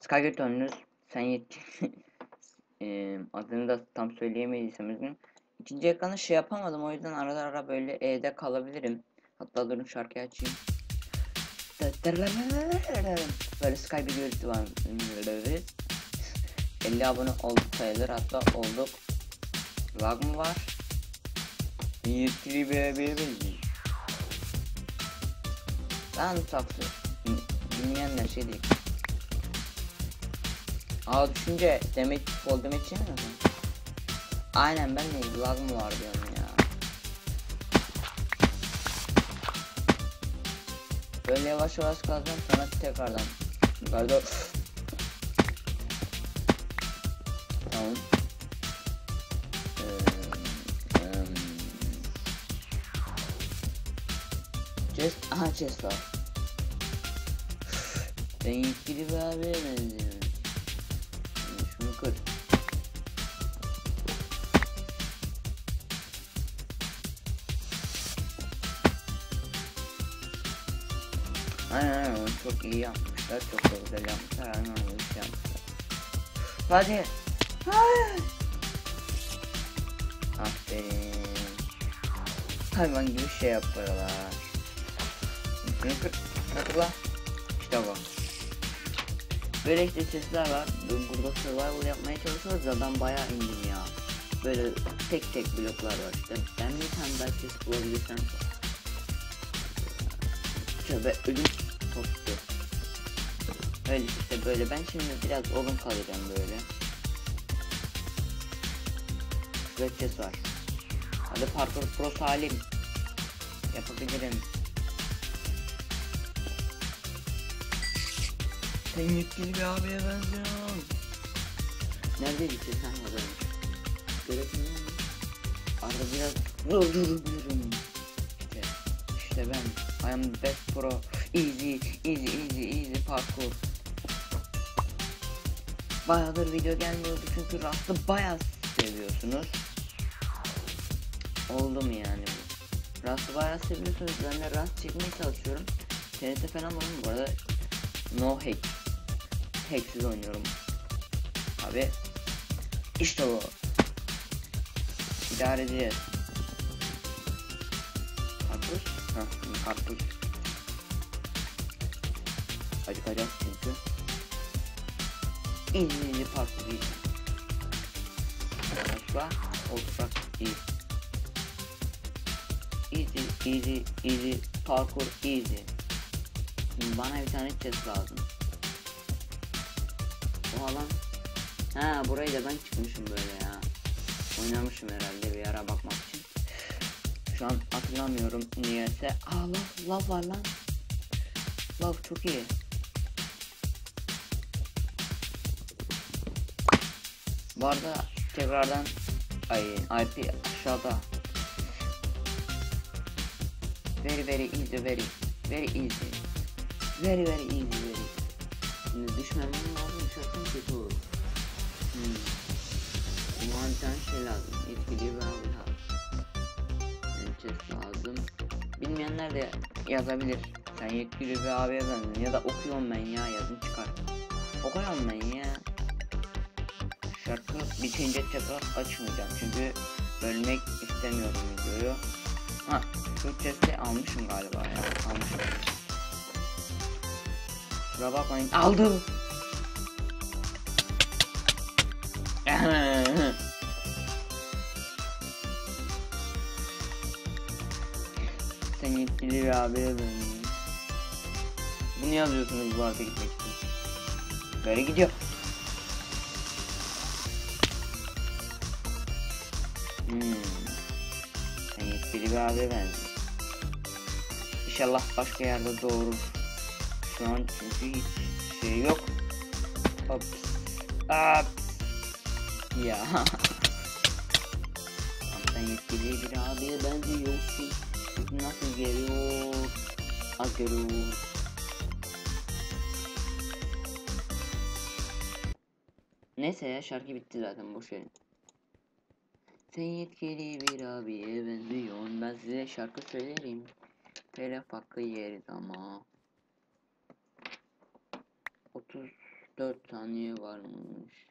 Skygate döndünüz. Sen yet Eee, adını da tam söyleyemediysem üzgünüm. İkinci ekranı şey yapamadım o yüzden arada ara böyle E'de kalabilirim. Hatta durun şarkıyı açayım. Böyle Sky bir görüntü var. 50 abone olduk sayılır hatta olduk. Lag mı var? Yetkili bir Ben saksı. Bilmeyenler şey değil. Aa düşünce demek fall demek için mi? Aynen ben de lag mı var diyorum ya. Böyle yavaş yavaş kalacağım sonra tekrardan. Yukarıda Tamam. Chest, aha chest var. İlgili bir abiye benziyorum. Kır. Aynen aynen onu çok iyi yapmışlar. Çok da güzel yapmışlar. Aynen öyle bir şey yapmışlar. Hadi. Aferin. Hayvan gibi şey yapıyorlar. Şunu kır. Kırla. İşte bu. Böyle işte var. Ben Burada survival yapmaya çalışıyoruz. Zaten bayağı indim ya. Böyle tek tek bloklar var işte. Ben bir tane daha ses bulabilirsem. Tövbe ölüm koptu. Öyle işte böyle. Ben şimdi biraz olun kalacağım böyle. Şurada ses var. Hadi parkur pro salim. Yapabilirim. Sen yetkili bir abiye benziyorsun. Neredeydi ki sen. Göremiyor musun? Arada biraz durduruyorum. İşte, işte ben. I am the best pro. Easy, easy, easy, easy parkur. Bayağıdır video gelmiyordu çünkü Rust'ı bayağı seviyorsunuz. Oldu mu yani bu? Rust'ı bayağı seviyorsunuz. Ben de Rust çekmeye çalışıyorum. TNT falan var bu arada. No hack. Hacksiz oynuyorum. Abi. İşte o. İdare edeceğiz. Karpuz. Hah, karpuz. Acıkacağız çünkü. İyi parkur iyi. Başka? Oturak iyi. Easy, easy, easy, parkur easy. Şimdi bana bir tane chest lazım. O alan. Ha burayı da ben çıkmışım böyle ya. Oynamışım herhalde bir ara bakmak için. Şu an hatırlamıyorum niyeyse. Aa lav, lav var lan. Lav çok iyi. Bu arada tekrardan ay IP aşağıda. Very very easy very very easy. Very very easy very. Şimdi düşmemem lazım düşersem kötü olur. Hmm. Buna şey lazım. Etkili bir abi lazım. Chest lazım. Bilmeyenler de yazabilir. Sen yetkili bir abiye benzin ya da okuyorum ben ya yazın çıkar. Okuyorum ben ya. Şarkı bitince tekrar açmayacağım çünkü bölmek istemiyorum videoyu. Ha chest'i almışım galiba ya almışım. Kusura bakmayın aldım. Sen yetkili bir abiye dönüyorsun. Bunu yazıyorsunuz bu arada gitmek için. Böyle gidiyor. Hmm. Sen yetkili bir abiye benziyorsun. İnşallah başka yerde doğurur. Şu an çünkü hiç şey yok. Hop. Hop. Ya. Sen yetkili bir abiye benziyorsun. Nasıl geliyor? Az geliyor. Neyse ya şarkı bitti zaten boş verin. Sen yetkili bir abiye benziyorsun. Ben size şarkı söylerim. Telef hakkı yeriz ama. 34 saniye varmış.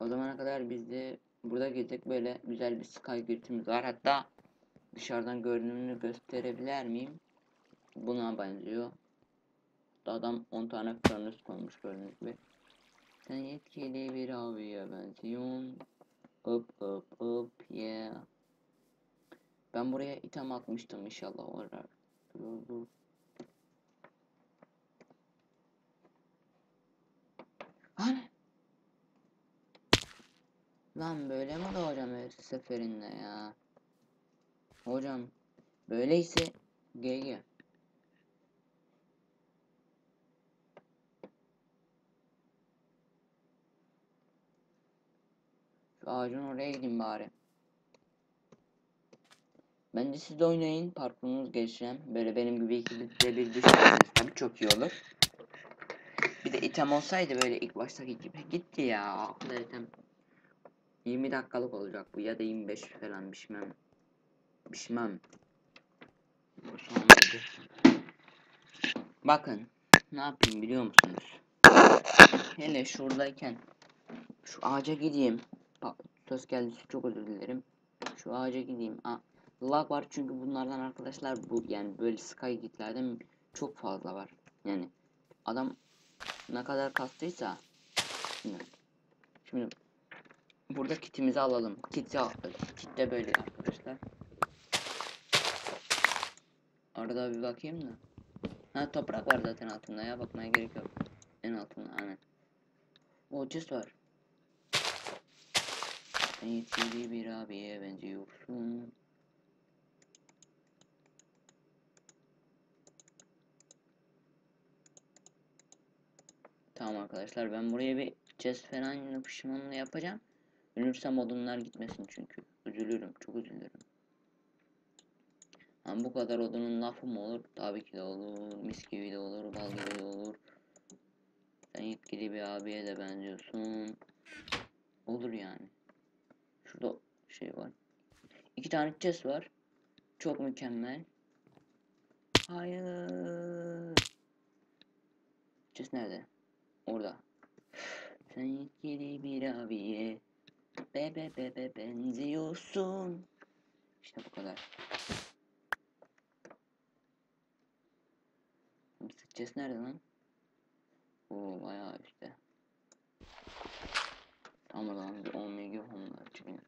O zamana kadar biz de burada gezecek böyle güzel bir sky gritimiz var. Hatta dışarıdan görünümünü gösterebilir miyim? Buna benziyor. Adam 10 tane furnace koymuş gördüğünüz gibi. Sen yetkili bir abiye benziyorsun. Hop hop hop yeah. Ben buraya item atmıştım inşallah orar. Dur dur. Lan böyle mi hocam her seferinde ya? Hocam böyleyse GG. Şu ağacın oraya gideyim bari. Bence siz de oynayın. Parkurunuz geliştiren. Böyle benim gibi ikili de bir tabii çok iyi olur. Bir de item olsaydı böyle ilk baştaki gibi. Gitti ya. Aklı item. 20 dakikalık olacak bu ya da 25 falan pişmem. Pişmem. Bakın. Ne yapayım biliyor musunuz? Hele şuradayken şu ağaca gideyim. Bak söz geldi çok özür dilerim. Şu ağaca gideyim. Aa, lag var çünkü bunlardan arkadaşlar bu yani böyle sky gitlerden çok fazla var. Yani adam ne kadar kastıysa şimdi, şimdi burada kitimizi alalım. Kiti al- kit de böyle arkadaşlar. Arada bir bakayım da. Ha toprak var zaten altında ya bakmaya gerek yok. En altında aynen. O chest var. Sen yetkili bir abiye benziyorsun. Tamam arkadaşlar ben buraya bir chest falan yapışmanını yapacağım. Ölürsem odunlar gitmesin çünkü. Üzülürüm çok üzülürüm. Ama bu kadar odunun lafı mı olur? Tabii ki de olur. Mis gibi de olur. Bal gibi de olur. Sen yetkili bir abiye de benziyorsun. Olur yani. Şurada şey var. İki tane chest var. Çok mükemmel. Hayır. Chest nerede? Orada. Sen yetkili bir abiye be be be be benziyorsun. İşte bu kadar. Chest nerede lan? Oo bayağı işte. Lan bir 10 mega onlar çıkıyor.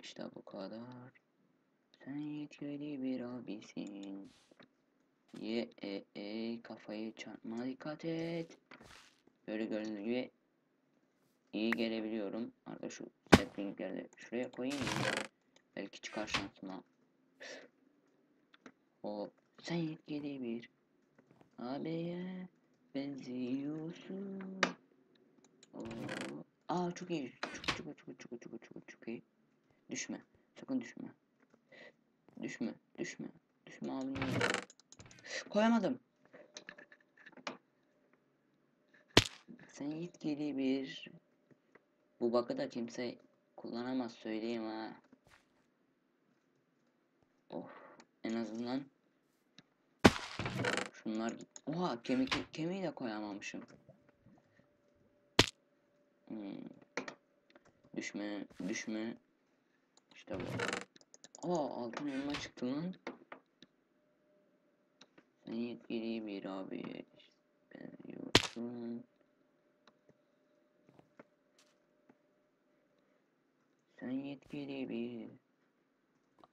İşte bu kadar. Sen yetkili bir abisin. Ye e e kafayı çarpma dikkat et. Böyle gibi iyi gelebiliyorum. Arada şu saplingleri şuraya koyayım mı? Belki çıkar şansıma. O sen yetkili bir abiye benziyorsun. Oo. Aa çok iyi. Çok çok çok çok çok çok çok iyi. Düşme. Sakın düşme. Düşme. Düşme. Düşme abi. Koyamadım. Sen yetkili bir bu bakı da kimse kullanamaz söyleyeyim ha. Oh en azından şunlar oha kemik kemiği de koyamamışım. Hmm. Düşme düşme işte bu. Aa altın elma çıktı lan. Sen yetkili bir abi benziyorsun. Sen yetkili bir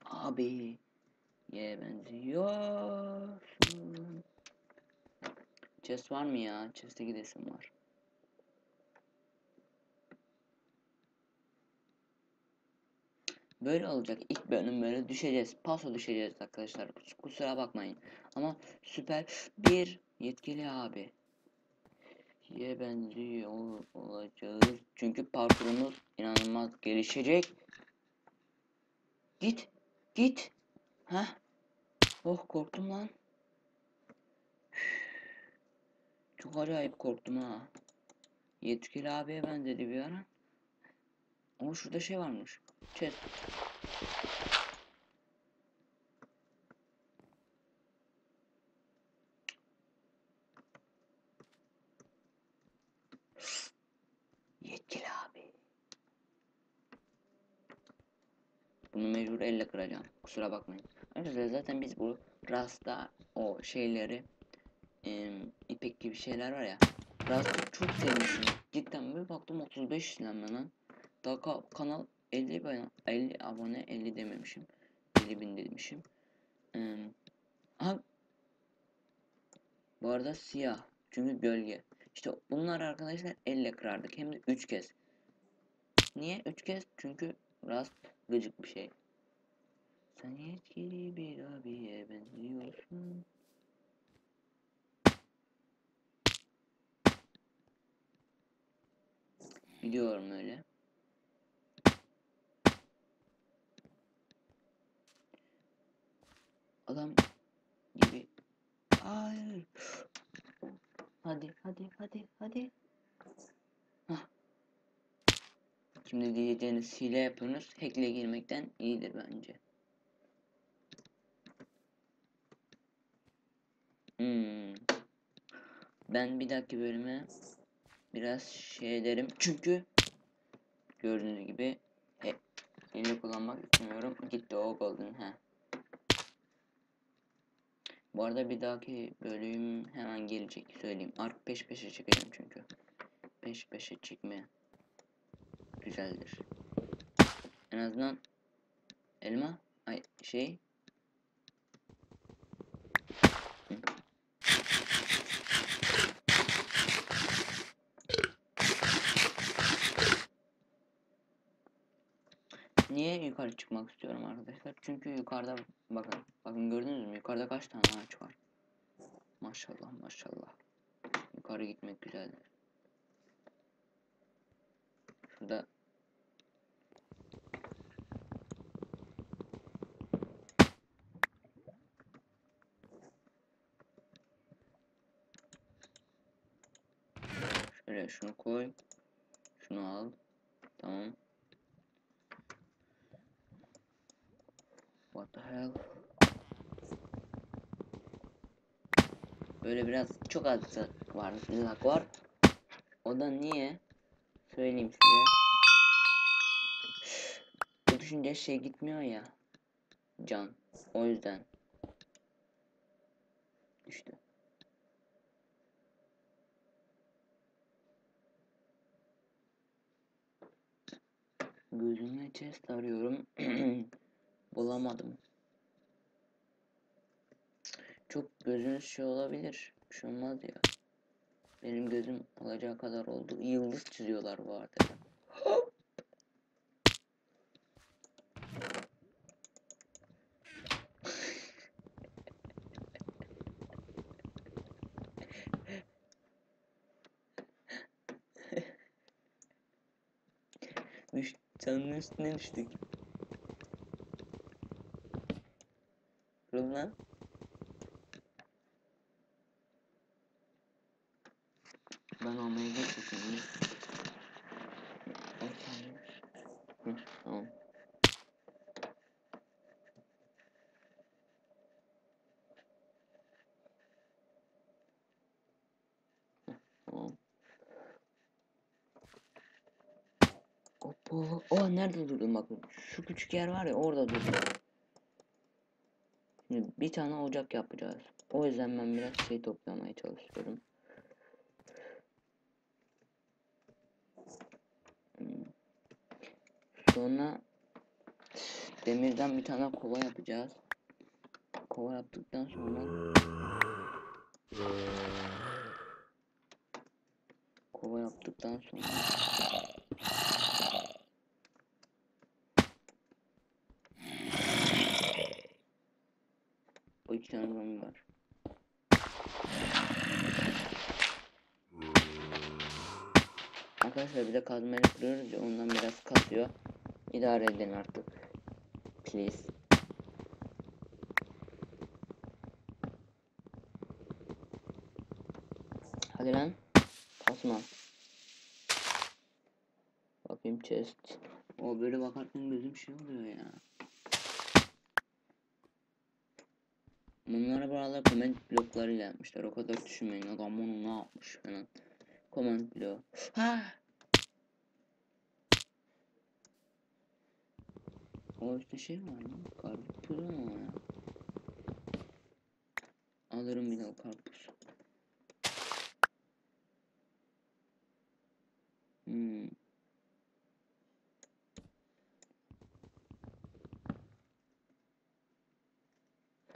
abi ye benziyorsun. Chest var mı ya? Chest'e gidesim var. Böyle olacak. İlk bölüm böyle düşeceğiz. Paso düşeceğiz arkadaşlar. Kus- Kusura bakmayın. Ama süper bir yetkili abi. Ye benziyor ol- olacağız. Çünkü parkurumuz inanılmaz gelişecek. Git. Git. Heh. Oh korktum lan. Çok acayip korktum ha. Yetkili abiye benzedi bir ara. Ama şurada şey varmış. Chest. Bunu mecbur elle kıracağım. Kusura bakmayın. Arkadaşlar zaten biz bu Rasta o şeyleri em, ipek gibi şeyler var ya. Rasta çok sevmişim. Cidden bir baktım 35 izlenme lan. Daha ka- kanal 50 bin, 50 abone 50 dememişim. 50 bin demişim. Em, aha. Bu arada siyah. Çünkü gölge. İşte bunlar arkadaşlar elle kırardık. Hem de 3 kez. Niye 3 kez? Çünkü Rust gıcık bir şey. Sen yetkili bir abiye benziyorsun. Biliyorum öyle. Adam gibi. Hayır. Hadi hadi hadi hadi. Şimdi diyeceğiniz hile yapıyorsunuz. Hack'le girmekten iyidir bence. Hmm. Ben bir dahaki bölüme biraz şey ederim. Çünkü gördüğünüz gibi he, hile kullanmak istemiyorum. Gitti o golden. He. Bu arada bir dahaki bölüm hemen gelecek söyleyeyim. Ark peş peşe çekeceğim çünkü. Peş peşe çekme güzeldir. En azından elma ay şey. Niye yukarı çıkmak istiyorum arkadaşlar? Çünkü yukarıda bakın bakın gördünüz mü? Yukarıda kaç tane ağaç var? Maşallah maşallah. Yukarı gitmek güzeldir. Şurada Şöyle şunu koy. Şunu al. Tamam. What the hell? Böyle biraz çok az var. Lag var. O da niye? Söyleyeyim size. Bu düşünce şey gitmiyor ya. Can. O yüzden. Gözüme chest arıyorum. Bulamadım. Çok gözünüz şey olabilir. Bir şey olmaz ya. Benim gözüm alacağı kadar oldu. Yıldız çiziyorlar bu arada. Düş, çanın üstüne düştük. Kırıl. Ben geçiyorum. Hı, tamam. Hı, Tamam. Hoppa. Oh nerede durdum bakın. Şu küçük yer var ya orada durdum. Şimdi bir tane ocak yapacağız. O yüzden ben biraz şey toplamaya çalışıyorum. Sonra demirden bir tane kova yapacağız. Kova yaptıktan sonra kova yaptıktan sonra iki var. Arkadaşlar bir de kazmayla kırıyoruz ya ondan biraz kasıyor. İdare edin artık. Please. Hadi lan. Kasma. Bakayım chest. O böyle bakarken gözüm şey oluyor ya. Bunları buralar comment bloklarıyla yapmışlar. O kadar düşünmeyin. Adam onu ne yapmış falan. Comment bloğu. Ha! O işte şey var mı? Karpuz mu ya? Alırım bir de o karpuz. Hmm.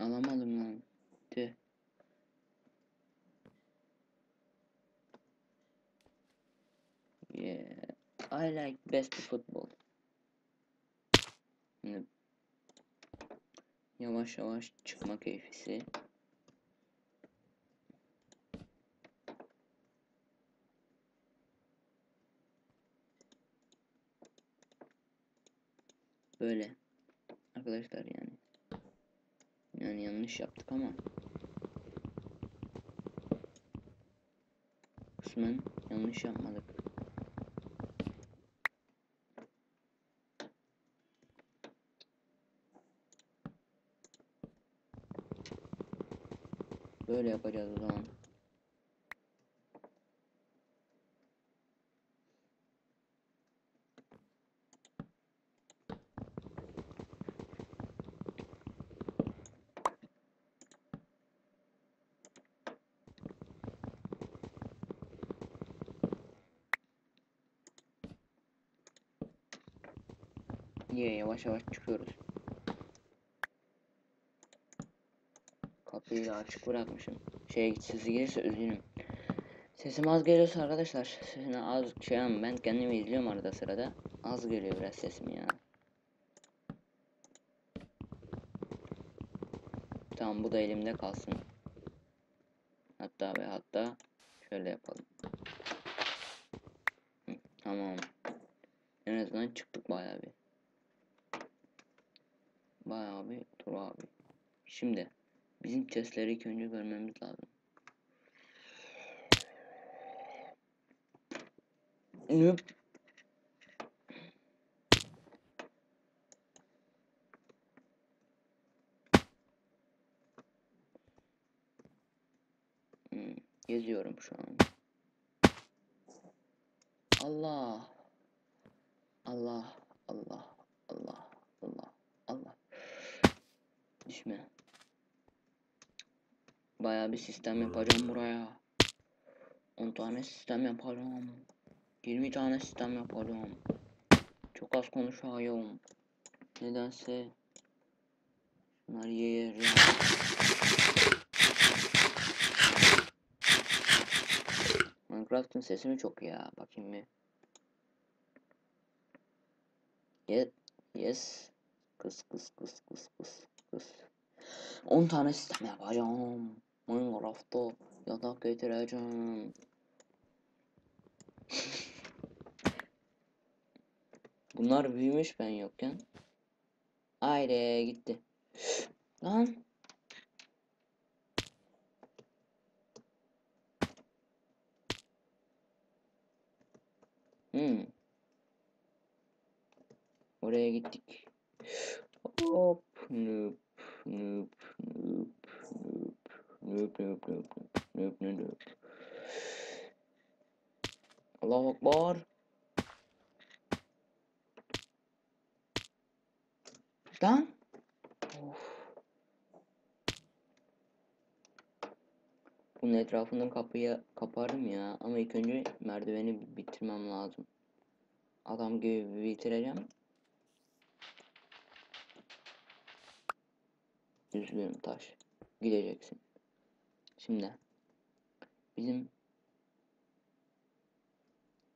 Alamadım lan. Tüh. Yeah. I like best football. Yavaş yavaş çıkma keyfisi. Böyle. Arkadaşlar yani. Yani yanlış yaptık ama. Kısmen yanlış yapmadık. Böyle yapacağız o zaman. Niye yavaş yavaş çıkıyoruz. Kapıyı da açık bırakmışım. Şey sesi gelirse üzgünüm. Sesim az geliyorsa arkadaşlar sesini az şey ama ben kendimi izliyorum arada sırada. Az geliyor biraz sesim ya. Tamam bu da elimde kalsın. Hatta ve hatta şöyle yapalım. Hı, tamam. En azından çıktık bayağı bir. Bayağı bir tur abi. Şimdi bizim chestleri önce görmemiz lazım. Noob. Hmm, geziyorum şu an. Allah. Allah. Allah. Allah. Allah. Düşme. Bayağı bir sistem yapacağım buraya. 10 tane sistem yapacağım. 20 tane sistem yapacağım. Çok az konuşuyorum. Nedense Bunlar yer ya. Minecraft'ın sesi mi çok ya? Bakayım bir. Yes. Yes. Kıs kıs kıs kıs kıs kıs. 10 tane sistem yapacağım. Minecraft'ta yatak getireceğim. Bunlar büyümüş ben yokken. Haydi gitti. Lan. Hmm. Oraya gittik. Hop. Noob. Noob. Noob. Noob. Noob. Noob. Noob. Noob. Noob. Noob. Allahu Akbar. Lan. Of. Bunun etrafından kapıyı kaparım ya. Ama ilk önce merdiveni bitirmem lazım. Adam gibi bitireceğim. Üzgünüm taş. Gideceksin. Şimdi. Bizim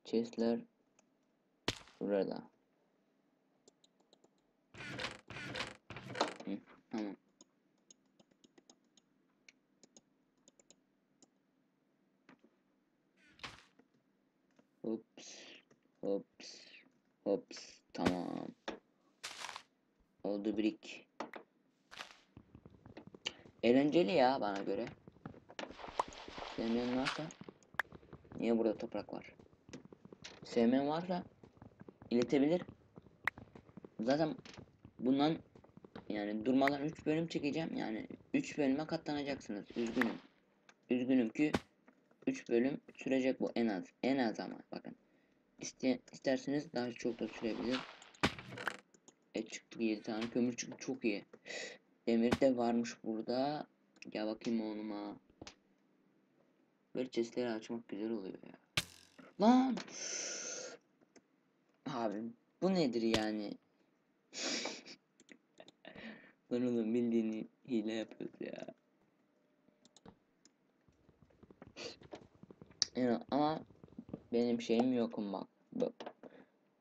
chestler burada. Tamam. Hops, hops, hops. Tamam. Oldu brick. Eğlenceli ya bana göre. Sevmeyen varsa niye burada toprak var? Sevmeyen varsa iletebilir. Zaten bundan yani durmadan 3 bölüm çekeceğim. Yani 3 bölüme katlanacaksınız. Üzgünüm. Üzgünüm ki 3 bölüm sürecek bu en az. En az ama bakın. İste, isterseniz daha çok da sürebilir. Et çıktı 7 tane kömür çıktı çok iyi. Demir de varmış burada. Gel bakayım oğluma. Böyle chestleri açmak güzel oluyor ya. Lan! Abi bu nedir yani? Lan oğlum bildiğini hile yapıyoruz ya. Yani ama benim şeyim yokum bak.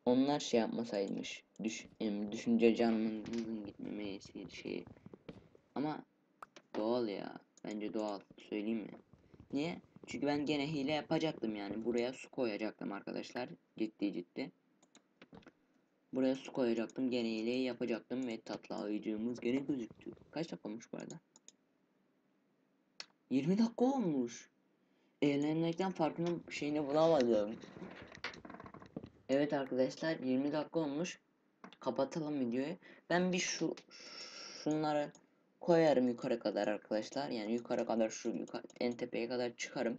Onlar şey yapmasaymış. Düş, düşünce canımın gitmemesi şeyi. Ama doğal ya. Bence doğal. Söyleyeyim mi? Niye? Çünkü ben gene hile yapacaktım yani. Buraya su koyacaktım arkadaşlar. Ciddi ciddi. Buraya su koyacaktım. Gene hileyi yapacaktım ve tatlı ayıcığımız gene gözüktü. Kaç dakika olmuş bu arada? 20 dakika olmuş. Eğlenmekten farkının şeyini bulamadım. Evet arkadaşlar 20 dakika olmuş. Kapatalım videoyu. Ben bir şu şunları koyarım yukarı kadar arkadaşlar. Yani yukarı kadar şu yukarı, en tepeye kadar çıkarım.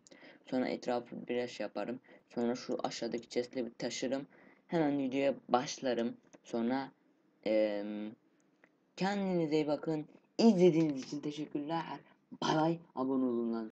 Sonra etrafı biraz şey yaparım. Sonra şu aşağıdaki chest'leri taşırım. Hemen videoya başlarım. Sonra eee kendinize iyi bakın. İzlediğiniz için teşekkürler. Bay bay. Abone olun lan.